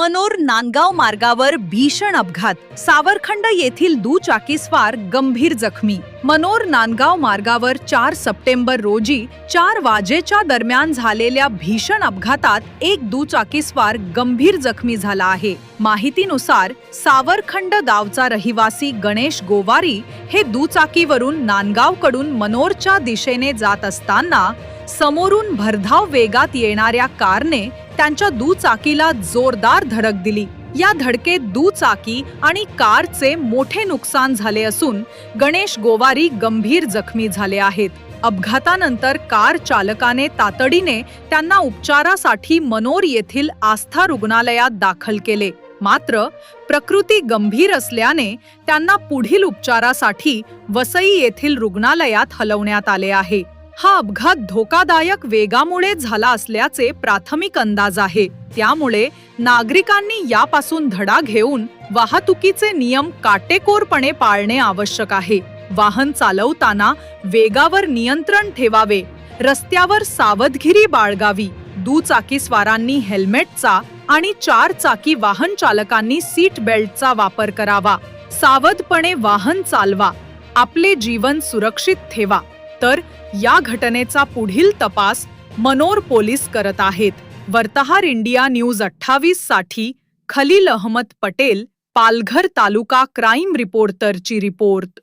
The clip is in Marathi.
मनोर नांदगाव मार्गावर भीषण अपघात. सावरखंड येथील दुचाकीस्वार गंभीर जखमी. मनोर नांदगाव मार्गावर चार सप्टेंबर रोजी चार वाजेच्या दरम्यान झालेल्या भीषण अपघातात एक दुचाकीस्वार गंभीर जखमी झाला आहे. माहितीनुसार सावरखंड गावचा रहिवासी गणेश गोवारी हे दुचाकीवरून नांदगावकडून मनोरच्या दिशेने जात असताना समोरून भरधाव वेगात येणाऱ्या कारने त्यांच्या दुचाकीला जोरदार धडक दिली. या धडकेत दुचाकी आणि कारचे मोठे नुकसान झाले असून गणेश गोवारी गंभीर जखमी झाले आहेत. अपघातानंतर कार चालकाने तातडीने त्यांना उपचारासाठी मनोर येथील आस्था रुग्णालयात दाखल केले. मात्र प्रकृती गंभीर असल्याने त्यांना पुढील उपचारासाठी वसई येथील रुग्णालयात हलवण्यात आले आहे. हा अपघात धोकादायक वेगामुळे झाला असल्याचे प्राथमिक अंदाज आहे. त्यामुळे नागरिकांनी यापासून धडा घेऊन वाहतुकीचे नियम काटेकोरपणे पाळणे आवश्यक आहे. वाहन चालवताना वेगावर नियंत्रण ठेवावे. रस्त्यावर सावधगिरी बाळगावी. दुचाकी स्वारांनी हेल्मेटचा आणि चार चाकी वाहन चालकांनी सीट बेल्टचा वापर करावा. सावधपणे वाहन चालवा. आपले जीवन सुरक्षित ठेवा. तर या घटनेचा पुढील तपास मनोर पोलीस करत आहेत. वर्तहार इंडिया न्यूज अठ्ठावीससाठी खलील अहमद पटेल पालघर तालुका क्राईम रिपोर्टरची रिपोर्ट.